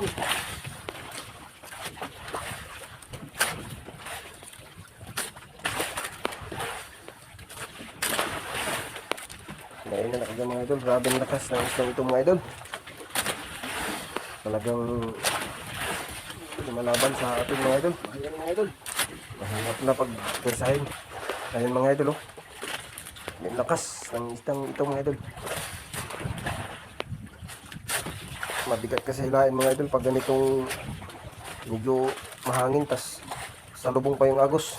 Dahil na nakagyan mga idol, grabe ang lakas ng isang ito mga idol. Talagang lumalaban sa ating mga idol. Ayan mga idol. Mahirap na pag persahin. Ayan mga idol oh. Ang lakas ng isang ito mga idol. Mabigat kasi hilain mga idol pag ganitong medyo mahangin tas salubong pa yung agos.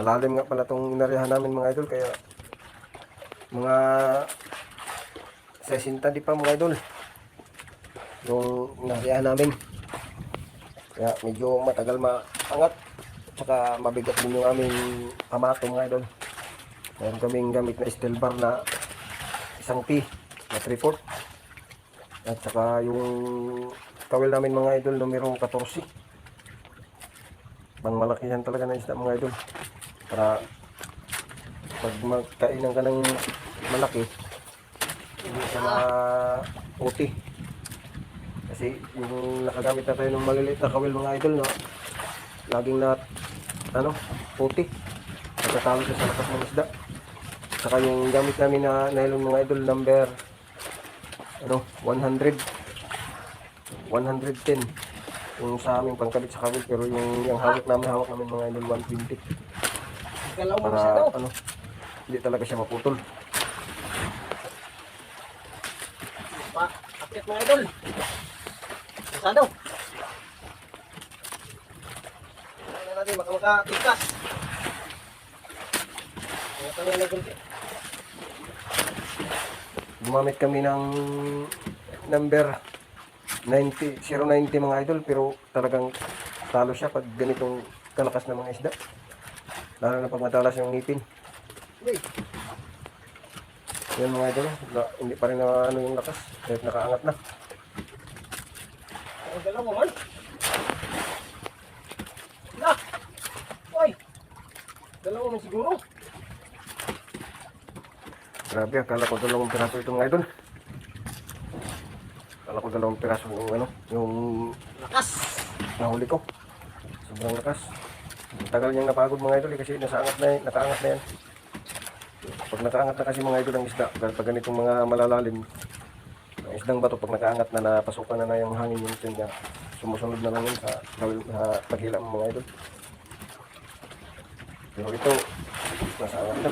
Malalim nga pala itong inarihan namin mga idol kaya mga 60 di pa mga idol yung inarihan namin. Kaya medyo matagal maangat tsaka mabigat din yung aming pamato mga idol. Meron kaming gamit na steel bar na isang P na 3 4 at saka yung kawil namin mga idol numero 14 pang malaki yan talaga na isda mga idol. Para pag magkainan ka ng malaki hindi siya ma-uti. Kasi yung nakagamit na tayo ng maliliit na kawil mga idol no laging na ano puti. Natatalo sa lakas ng isda. Saka yung gamit namin na nylon mga idol number ano 100 110 yung sa aming pangkabit sa kawil pero yung yung hawak namin hawak namin mga idol 120 Galaw mo para ano hindi talaga siya maputol Pa, akit mga idol. Masado. Ano natin, baka makatikas. Pa nga nagulti? Gumamit kami ng number 90 090 mga idol pero talagang talo siya pag ganitong kalakas ng mga isda lalo na pag matalas yung ngipin yan mga idol na, hindi pa rin na ano yung lakas kahit nakaangat na ang galaw mo man. Na! Uy! Galaw mo man siguro. Grabe akala ko dalawang piraso ito mga idol. Akala ko dalawang piraso yung ano yung Lakas! nahuli ko. Sobrang lakas. Tagal niyang napagod mga idol eh, kasi nasaangat na, nakaangat na yan pag nakaangat na kasi mga idol ang isda pag ganitong mga malalalim ang isdang bato pag nakaangat na napasukan na na yung hangin yung tinga sumusunod na lang yun sa, sa paghila ng mga idol. Pero ito nasaangat na